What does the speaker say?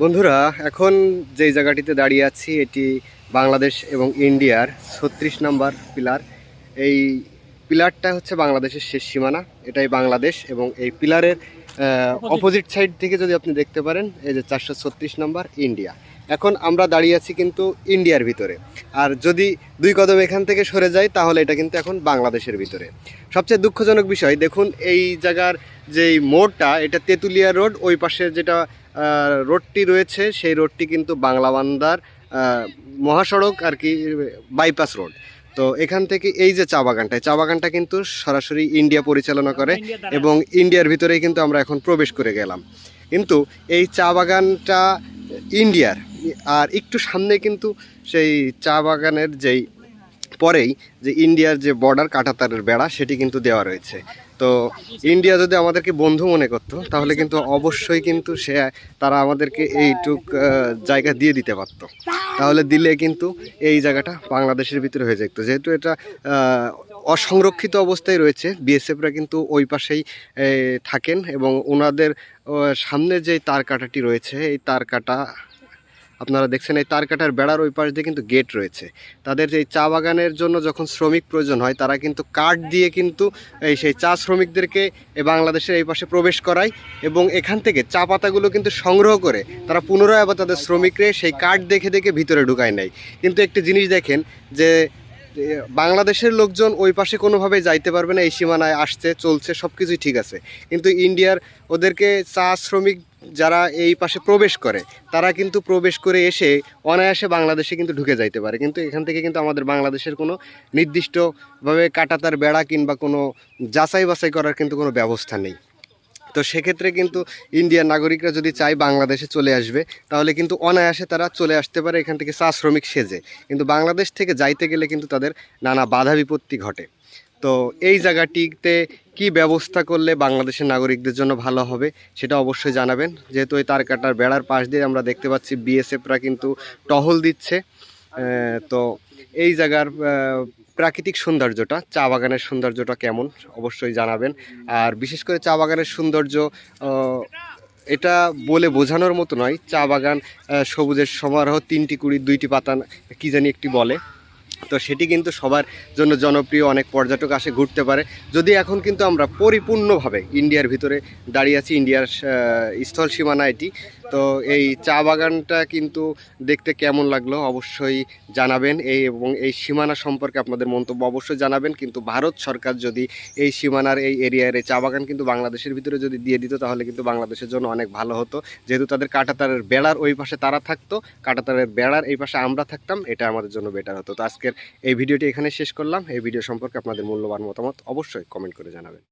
বন্ধুরা, এখন যে জায়গাটিতে দাঁড়িয়ে আছি, এটি বাংলাদেশ এবং ইন্ডিয়ার ছত্রিশ নাম্বার পিলার। এই পিলারটা হচ্ছে বাংলাদেশের শেষ সীমানা। এটাই বাংলাদেশ এবং এই পিলারের অপোজিট সাইড থেকে যদি আপনি দেখতে পারেন এই যে চারশো ছত্রিশ নাম্বার ইন্ডিয়া। এখন আমরা দাঁড়িয়ে আছি কিন্তু ইন্ডিয়ার ভিতরে। আর যদি দুই কদম এখান থেকে সরে যাই তাহলে এটা কিন্তু এখন বাংলাদেশের ভিতরে। সবচেয়ে দুঃখজনক বিষয় দেখুন এই জায়গার যেই মোড়টা এটা তেঁতুলিয়া রোড ওই পাশে যেটা রোডটি রয়েছে সেই রোডটি কিন্তু বাংলাবান্দার মহাসড়ক আর কি বাইপাস রোড। তো এখান থেকে এই যে চা বাগানটা এই চা বাগানটা কিন্তু সরাসরি ইন্ডিয়া পরিচালনা করে এবং ইন্ডিয়ার ভিতরেই কিন্তু আমরা এখন প্রবেশ করে গেলাম। কিন্তু এই চা বাগানটা ইন্ডিয়ার আর একটু সামনে কিন্তু সেই চা বাগানের যেই পরেই যে ইন্ডিয়ার যে বর্ডার কাঁটাতারের বেড়া, সেটি কিন্তু দেওয়া রয়েছে। তো ইন্ডিয়া যদি আমাদেরকে বন্ধু মনে করতো, তাহলে কিন্তু অবশ্যই কিন্তু সে, তারা আমাদেরকে এইটুক জায়গা দিয়ে দিতে পারতো। তাহলে দিলে কিন্তু এই জায়গাটা বাংলাদেশের ভিতরে হয়ে যেত। যেহেতু এটা অসংরক্ষিত অবস্থায় রয়েছে, বিএসএফরা কিন্তু ওই পাশেই থাকেন এবং ওনাদের সামনে যে তার কাটাটি রয়েছে, এই তার কাটা আপনারা দেখছেন এই তার কাটার বেড়ার ওই পাশ দিয়ে কিন্তু গেট রয়েছে। তাদের এই চা বাগানের জন্য যখন শ্রমিক প্রয়োজন হয়, তারা কিন্তু কাঠ দিয়ে কিন্তু এই সেই চা শ্রমিকদেরকে বাংলাদেশের এই পাশে প্রবেশ করায় এবং এখান থেকে চা পাতাগুলো কিন্তু সংগ্রহ করে তারা পুনরায় আবার তাদের শ্রমিকরে সেই কাঠ দেখে দেখে ভিতরে ঢুকায় নেয়। কিন্তু একটি জিনিস দেখেন যে বাংলাদেশের লোকজন ওই পাশে কোনোভাবে যাইতে পারবে না, এই সীমানায় আসছে, চলছে সব কিছুই ঠিক আছে। কিন্তু ইন্ডিয়ার ওদেরকে চা শ্রমিক যারা এই পাশে প্রবেশ করে, তারা কিন্তু প্রবেশ করে এসে অনায়াসে বাংলাদেশে কিন্তু ঢুকে যাইতে পারে। কিন্তু এখান থেকে কিন্তু আমাদের বাংলাদেশের কোনো নির্দিষ্টভাবে কাটাতার বেড়া কিংবা কোনো যাচাই বাছাই করার কিন্তু কোনো ব্যবস্থা নেই। তো সেক্ষেত্রে কিন্তু ইন্ডিয়ার নাগরিকরা যদি চায় বাংলাদেশে চলে আসবে, তাহলে কিন্তু অনায়াসে তারা চলে আসতে পারে এখান থেকে চা শ্রমিক সেজে। কিন্তু বাংলাদেশ থেকে যাইতে গেলে কিন্তু তাদের নানা বাধা বিপত্তি ঘটে। তো এই জায়গাটিতে কি ব্যবস্থা করলে বাংলাদেশের নাগরিকদের জন্য ভালো হবে সেটা অবশ্যই জানাবেন। যেহেতু ওই তার কাটার বেড়ার পাশ দিয়ে আমরা দেখতে পাচ্ছি বিএসএফরা কিন্তু টহল দিচ্ছে। তো এই জায়গার প্রাকৃতিক সৌন্দর্যটা, চা বাগানের সৌন্দর্যটা কেমন অবশ্যই জানাবেন। আর বিশেষ করে চা বাগানের সৌন্দর্য এটা বলে বোঝানোর মতো নয়। চা বাগান সবুজের সমারোহ তিনটি কুড়ি, দুইটি পাতা কি জানি একটি বলে। তো সেটি কিন্তু সবার জন্য জনপ্রিয়, অনেক পর্যটক আসে, ঘুরতে পারে। যদি এখন কিন্তু আমরা পরিপূর্ণভাবে ইন্ডিয়ার ভিতরে দাঁড়িয়ে আছি, ইন্ডিয়ার স্থল সীমানা এটি তো এই চা বাগানটা কিন্তু দেখতে কেমন লাগল অবশ্যই জানাবেন। এই এবং এই সীমানা সম্পর্কে আপনাদের মন্তব্য অবশ্যই জানাবেন। কিন্তু ভারত সরকার যদি এই সীমানার এই এরিয়ার এই চা বাগান কিন্তু বাংলাদেশের ভিতরে যদি দিয়ে দিত, তাহলে কিন্তু বাংলাদেশের জন্য অনেক ভালো হতো। যেহেতু তাদের কাঁটাতারের বেড়ার ওই পাশে তারা থাকতো, কাঁটাতারের বেড়ার এই পাশে আমরা থাকতাম, এটা আমাদের জন্য বেটার হতো। তো আজকের এই ভিডিওটি এখানে শেষ করলাম। এই ভিডিও সম্পর্কে আপনাদের মূল্যবান মতামত অবশ্যই কমেন্ট করে জানাবেন।